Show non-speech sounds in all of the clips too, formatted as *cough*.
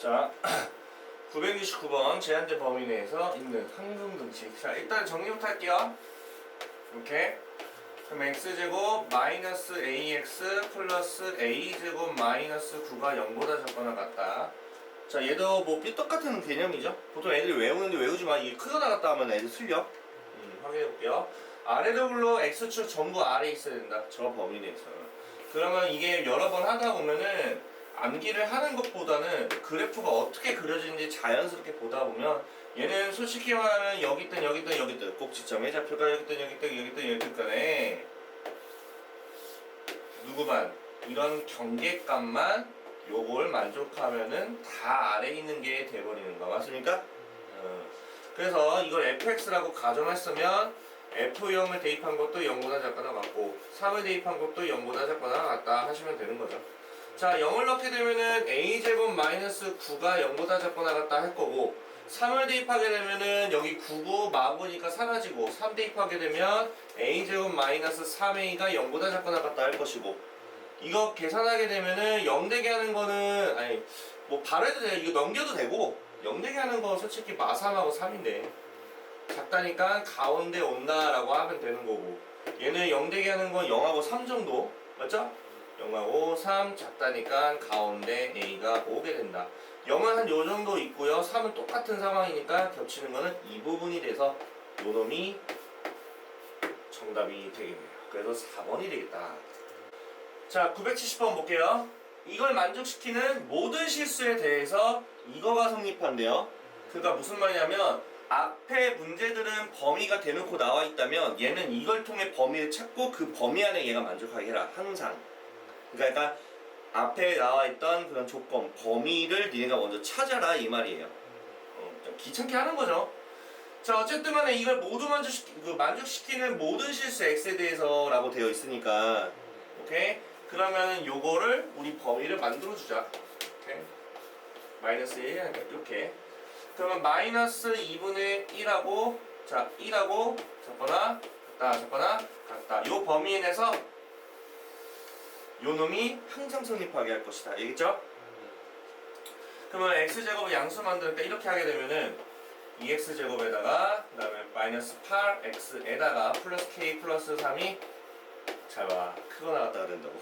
자, *clears throat* 969번 제한된 범위 내에서 있는 항등 등식. 자, 일단 정리부터 할게요. 이렇게. 그럼 x제곱 마이너스 ax 플러스 a제곱 마이너스 9가 0보다 작거나 같다. 자, 얘도 뭐 똑같은 개념이죠. 보통 애들이 외우는데 외우지 마. 이게 크거나 같다 하면 애들 틀려. 음, 확인해 볼게요. 아래로 불러 x축 전부 아래에 있어야 된다. 저 범위 내에서는. 그러면 이게 여러 번 하다 보면은 암기를 하는 것보다는 그래프가 어떻게 그려지는지 자연스럽게 보다 보면 얘는 솔직히 말하면 여기 있든 여기 있든 여기 있든 꼭지점에 좌표가 여기 있든 여기 있든 여기 있든 여기 있든 간에 누구만 이런 경계값만 요걸 만족하면은 다 아래 있는 게 돼버리는 거 맞습니까? 어. 그래서 이걸 fx라고 가정했으면 f0을 대입한 것도 0보다 작거나 같고 3을 대입한 것도 0보다 작거나 같다 하시면 되는 거죠. 자 0을 넣게 되면은 a제곱 마이너스 9가 0보다 작거나 같다 할 거고 3을 대입하게 되면은 여기 9고 마구니까 사라지고 3 대입하게 되면 a제곱 마이너스 3a가 0보다 작거나 같다 할 것이고 이거 계산하게 되면은 0 되게 하는 거는 아니 뭐 바로 해도 돼요 이거 넘겨도 되고 0 되게 하는 건 솔직히 마3하고 3인데 작다니까 가운데 온다라고 하면 되는 거고 얘는 0 되게 하는 건 0하고 3 정도 맞죠? 0하고 3 작다니까 가운데 A가 오게 된다. 0은 한 요 정도 있고요. 3은 똑같은 상황이니까 겹치는 거는 이 부분이 돼서 요 놈이 정답이 되겠네요. 그래서 4번이 되겠다. 자 970번 볼게요. 이걸 만족시키는 모든 실수에 대해서 이거가 성립한대요. 그러니까 무슨 말이냐면 앞에 문제들은 범위가 대놓고 나와 있다면 얘는 이걸 통해 범위를 찾고 그 범위 안에 얘가 만족하게 해라. 항상 그러니까 앞에 나와 있던 그런 조건 범위를 니네가 먼저 찾아라 이 말이에요. 어, 좀 귀찮게 하는 거죠. 자 어쨌든 간에 이걸 모두 만족시키, 그 만족시키는 모든 실수 x에 대해서라고 되어 있으니까. 오케이? 그러면 요거를 우리 범위를 만들어 주자. 오케이? 마이너스 1 그러니까 이렇게. 그러면 마이너스 2분의 1하고 자 1하고 적거나 같다 적거나 같다. 요 범위 내에서 요 놈이 항상 성립하게 할 것이다. 알겠죠? 그러면 x제곱을 양수 만드니까 이렇게 하게 되면은 2x제곱에다가 그 다음에 마이너스 8x에다가 플러스 k 플러스 3이 잘봐. 크거나 같다가 된다고.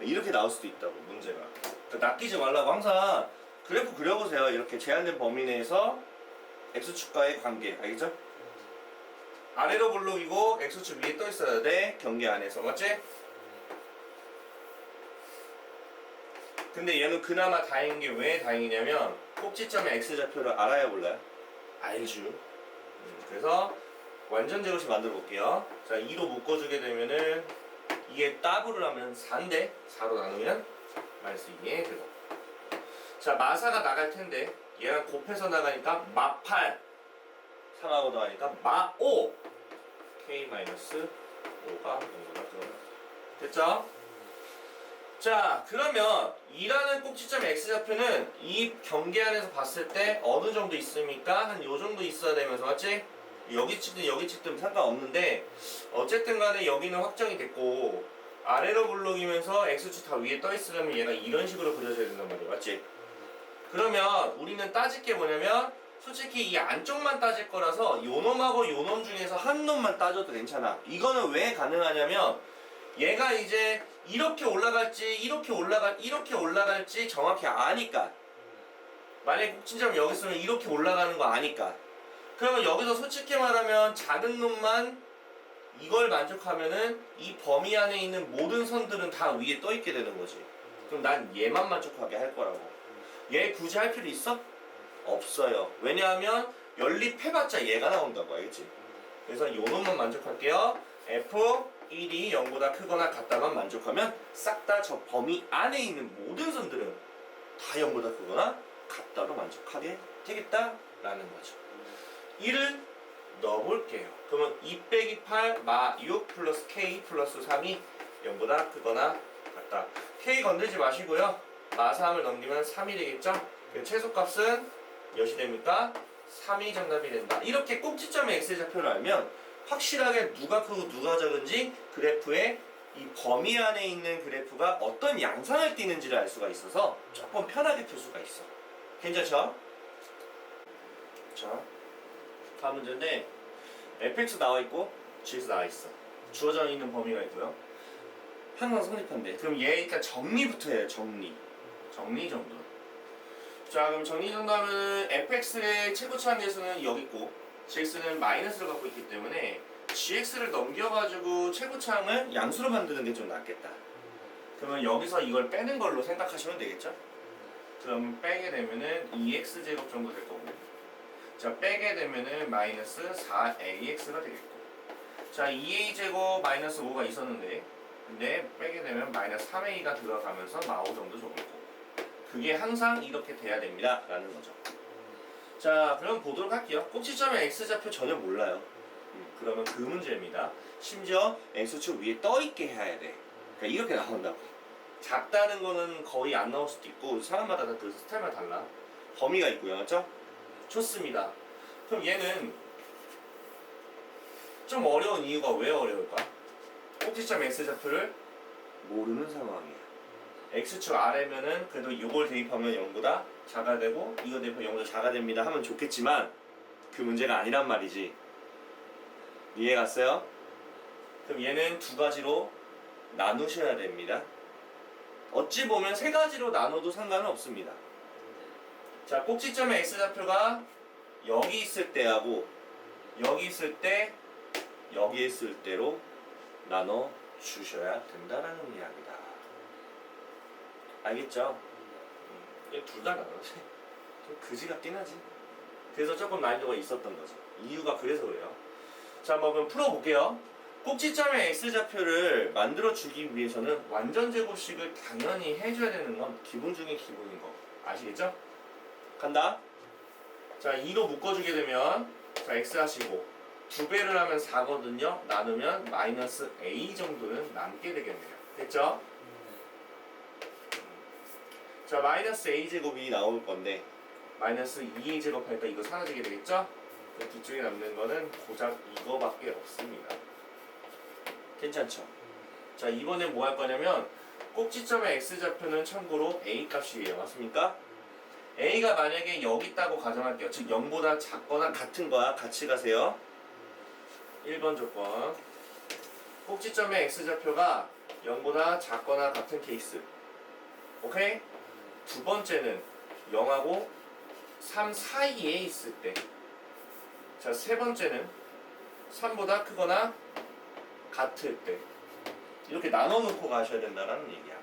이렇게 나올 수도 있다고 문제가. 그러니까 낚이지 말라고 항상 그래프 그려보세요. 이렇게 제한된 범위 내에서 x축과의 관계 알겠죠? 아래로 블록이고 x축 위에 떠 있어야 돼. 경계 안에서. 맞지? 근데 얘는 그나마 다행인 게 왜 다행이냐면 꼭지점의 x좌표를 알아야 몰라요? 알죠. 음, 그래서 완전 제곱식 만들어 볼게요. 자 2로 묶어주게 되면은 이게 더블을 하면 4인데 4로 나누면 마이너스 2에 되고. 자 마사가 나갈 텐데 얘랑 곱해서 나가니까 마8 3하고 나가니까 마5 k 마이너스 5가 정도가 들어가 됐죠? 자 그러면 2라는 꼭지점 x좌표는 이 경계 안에서 봤을 때 어느 정도 있습니까? 한 요 정도 있어야 되면서 맞지? 여기 찍든 여기 찍든 상관없는데 어쨌든 간에 여기는 확정이 됐고 아래로 블록이면서 x축 다 위에 떠 있으려면 얘가 이런 식으로 그려져야 된단 말이야 맞지? 그러면 우리는 따질 게 뭐냐면 솔직히 이 안쪽만 따질 거라서 요 놈하고 요 놈 중에서 한 놈만 따져도 괜찮아 이거는 왜 가능하냐면 얘가 이제 이렇게 올라갈지 이렇게 올라갈 이렇게 올라갈지 정확히 아니까. 만약에 꼭지점 여기 있으면 이렇게 올라가는 거 아니까. 그러면 여기서 솔직히 말하면 작은 놈만 이걸 만족하면은 이 범위 안에 있는 모든 선들은 다 위에 떠 있게 되는 거지. 그럼 난 얘만 만족하게 할 거라고. 얘 굳이 할 필요 있어? 없어요. 왜냐하면 연립해봤자 얘가 나온다고 알겠지? 그래서 요 놈만 만족할게요. F 1이 0보다 크거나 같다만 만족하면 싹 다 저 범위 안에 있는 모든 선들은 다 0보다 크거나 같다로 만족하게 되겠다라는 거죠. 1을 넣어볼게요. 그러면 2 빼기 8 마 6 플러스 k 플러스 3이 0보다 크거나 같다. k 건들지 마시고요. 마 3을 넘기면 3이 되겠죠? 그 최소값은 몇이 됩니까? 3이 정답이 된다. 이렇게 꼭지점의 x좌표를 알면 확실하게 누가 크고 누가 작은지 그래프의 이 범위 안에 있는 그래프가 어떤 양상을 띠는지를 알 수가 있어서 조금 편하게 풀 수가 있어. 괜찮죠? 자, 다음 문제인데 fx 나와 있고 gx 나와 있어. 주어져 있는 범위가 있고요. 항상 성립한대. 그럼 얘 일단 정리부터 해요. 정리. 정리 정도. 자, 그럼 정리 정도 하면은 fx의 최고차항 계수는 여기 있고 gx는 마이너스를 갖고 있기 때문에 gx를 넘겨가지고 최고차항을 양수로 만드는 게 좀 낫겠다. 그러면 여기서 이걸 빼는 걸로 생각하시면 되겠죠? 그럼 빼게 되면은 2x 제곱 정도 될 거고. 자 빼게 되면은 마이너스 4ax가 되겠고. 자 2a 제곱 마이너스 5가 있었는데 근데 빼게 되면 마이너스 3a가 들어가면서 마오 정도 적을고. 그게 항상 이렇게 돼야 됩니다. 라는 거죠 자 그럼 보도록 할게요. 꼭지점의 x좌표 전혀 몰라요. 음, 그러면 그 문제입니다. 심지어 x축 위에 떠있게 해야 돼. 그러니까 이렇게 나온다고. 작다는 거는 거의 안 나올 수도 있고 사람마다 다그 스타일만 달라. 범위가 있고요. 맞죠? 좋습니다. 그럼 얘는 좀 어려운 이유가 왜 어려울까? 꼭지점 x좌표를 모르는 상황이야. X축 아래면은 그래도 이걸 대입하면 0보다 작아 되고 이거 대입하면 0보다 작아 됩니다 하면 좋겠지만 그 문제가 아니란 말이지 이해 갔어요? 그럼 얘는 두 가지로 나누셔야 됩니다 어찌 보면 세 가지로 나눠도 상관은 없습니다. 자, 꼭지점의 x좌표가 여기 있을 때하고 여기 있을 때 여기 있을 때로 나눠 주셔야 된다라는 이야기다. 알겠죠? 둘다 나눠지. 좀 그지 같긴 하지. 그래서 조금 난이도가 있었던 거죠. 이유가 그래서 그래요. 자, 한번 그럼 풀어볼게요. 꼭지점의 x좌표를 만들어 주기 위해서는 완전 제곱식을 당연히 해줘야 되는 건 기본 중에 기본인 거 아시겠죠? 간다. 자 2로 묶어주게 되면 자 x 하시고 두 배를 하면 4거든요. 나누면 마이너스 a 정도는 남게 되겠네요. 됐죠? 자 마이너스 a 제곱이 나올 건데 마이너스 2a 제곱하니까 이거 사라지게 되겠죠? 그 뒤쪽에 남는 거는 고작 이거밖에 없습니다. 괜찮죠? 자 이번엔 뭐할 거냐면 꼭지점의 x좌표는 참고로 a 값이에요 맞습니까? a가 만약에 여기 있다고 가정할게요 즉 0보다 작거나 같은 거야 같이 가세요 1번 조건 꼭지점의 x좌표가 0보다 작거나 같은 케이스 오케이? 두 번째는 0하고 3 사이에 있을 때 자 세 번째는 3보다 크거나 같을 때 이렇게 나눠 놓고 가셔야 된다는 얘기야.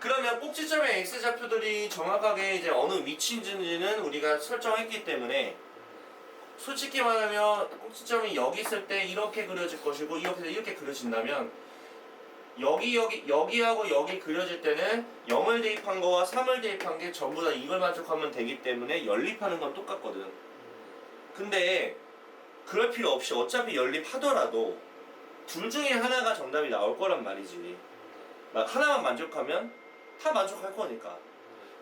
그러면 꼭지점의 x좌표들이 정확하게 이제 어느 위치인지는 우리가 설정했기 때문에 솔직히 말하면 꼭지점이 여기 있을 때 이렇게 그려질 것이고 이렇게 이렇게 그려진다면 여기 여기 여기하고 여기 그려질 때는 0을 대입한 거와 3을 대입한 게 전부 다 이걸 만족하면 되기 때문에 연립하는 건 똑같거든. 근데 그럴 필요 없이 어차피 연립하더라도 둘 중에 하나가 정답이 나올 거란 말이지. 막 하나만 만족하면 다 만족할 거니까.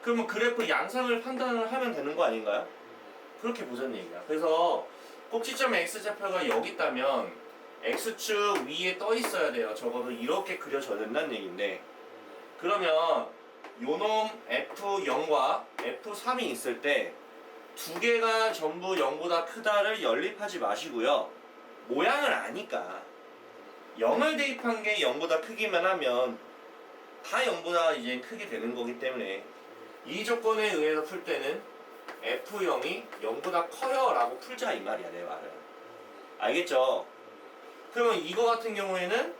그러면 그래프 양상을 판단을 하면 되는 거 아닌가요? 그렇게 보자는 얘기야. 그래서 꼭지점 x좌표가 여기 있다면 x축 위에 떠 있어야 돼요. 적어도 이렇게 그려져야 된다는 얘기인데 그러면 요놈 f0과 f3이 있을 때 두 개가 전부 0보다 크다를 연립하지 마시고요. 모양을 아니까 0을 대입한 게 0보다 크기만 하면 다 0보다 이제 크게 되는 거기 때문에 이 조건에 의해서 풀 때는 F0이 0보다 커요 라고 풀자 이 말이야 내 말은 알겠죠? 그러면 이거 같은 경우에는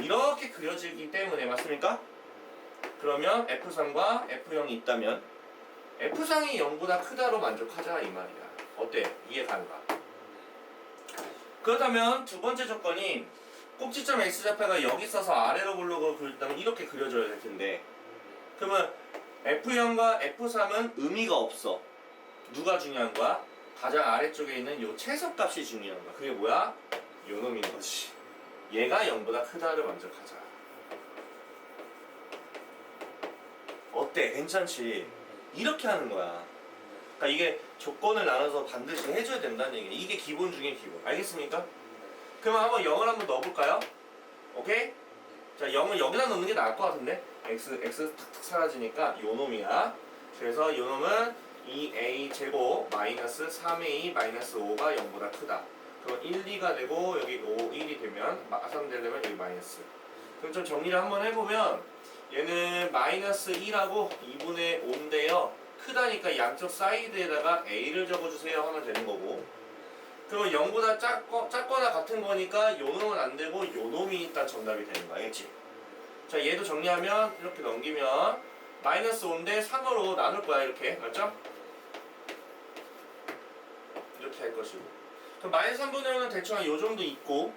이렇게 그려지기 때문에 맞습니까? 그러면 F3과 F0이 있다면 F3이 0보다 크다로 만족하자 이 말이야 어때? 이해 가는가? 그렇다면 두 번째 조건이 꼭지점 x좌표가 여기 있어서 아래로 블록으로 그렸다면 이렇게 그려져야 될 텐데 그러면 F0과 F3은 의미가 없어 누가 중요한 거야? 가장 아래쪽에 있는 요 최소값이 중요한 거야 그게 뭐야? 요 놈인 거지 얘가 0보다 크다를 만족하자 어때? 괜찮지? 이렇게 하는 거야 그러니까 이게 조건을 나눠서 반드시 해줘야 된다는 얘기야 이게 기본 중에 기본 알겠습니까? 그러면 한번 0을 한번 넣어볼까요? 오케이? 자 0을 여기다 넣는 게 나을 것 같은데 x x 탁탁 사라지니까 요 놈이야 그래서 요 놈은 2a 제곱 마이너스 3a 마이너스 5가 0보다 크다. 그럼 1, 2가 되고 여기 5, 1이 되면 마- 3 되려면 여기 마이너스. 그럼 좀 정리를 한번 해보면 얘는 마이너스 2라고 2분의 5인데요. 크다니까 양쪽 사이드에다가 a를 적어주세요 하면 되는 거고 그럼 0보다 작거, 작거나 같은 거니까 요 놈은 안 되고 요 놈이 일단 정답이 되는 거야 알겠지? 자 얘도 정리하면 이렇게 넘기면 마이너스 5인데 3으로 나눌 거야 이렇게 맞죠? 이렇게 할 것이고 그럼 마이너스 3분의 1은 대충 한요 정도 있고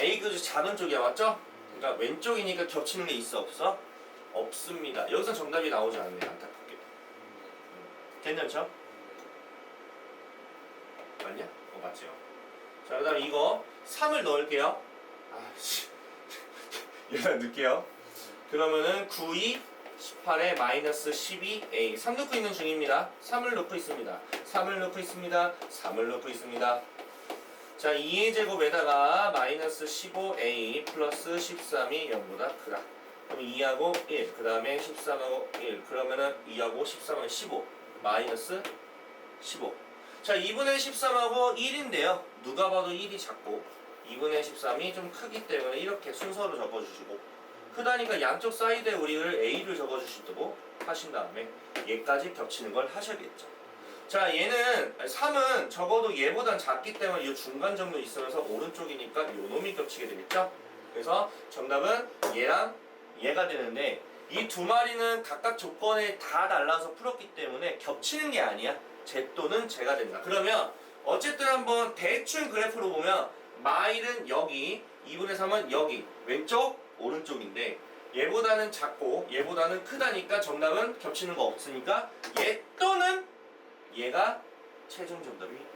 A 그 작은 쪽이야 맞죠? 그러니까 왼쪽이니까 겹치는 게 있어 없어? 없습니다 여기서 정답이 나오지 않네 안타깝게 괜찮죠? 맞냐? 어 맞지요 자그 다음 이거 3을 넣을게요 아씨 *laughs* 얘랑 넣을게요 그러면은 9, 2, 18에 마이너스 12a 3 넣고 있는 중입니다. 3을 넣고 있습니다. 3을 넣고 있습니다. 3을 넣고 있습니다. 자 2의 제곱에다가 마이너스 15a 플러스 13이 0보다 크다. 그럼 2하고 1, 그 다음에 13하고 1 그러면은 2하고 13하고 15 마이너스 15 자 2분의 13하고 1인데요. 누가 봐도 1이 작고 2분의 13이 좀 크기 때문에 이렇게 순서로 적어주시고 크다니까 양쪽 사이드에 우리를 A를 적어주시고 하신 다음에 얘까지 겹치는 걸 하셔야겠죠. 자 얘는 3은 적어도 얘보단 작기 때문에 이 중간 정도 있으면서 오른쪽이니까 요 놈이 겹치게 되겠죠? 그래서 정답은 얘랑 얘가 되는데 이 두 마리는 각각 조건에 다 달라서 풀었기 때문에 겹치는 게 아니야. 제 또는 제가 된다. 그러면 어쨌든 한번 대충 그래프로 보면 마일은 여기 2분의 3은 여기. 왼쪽 오른쪽인데 얘보다는 작고 얘보다는 크다니까 정답은 겹치는 거 없으니까 얘 또는 얘가 최종 정답이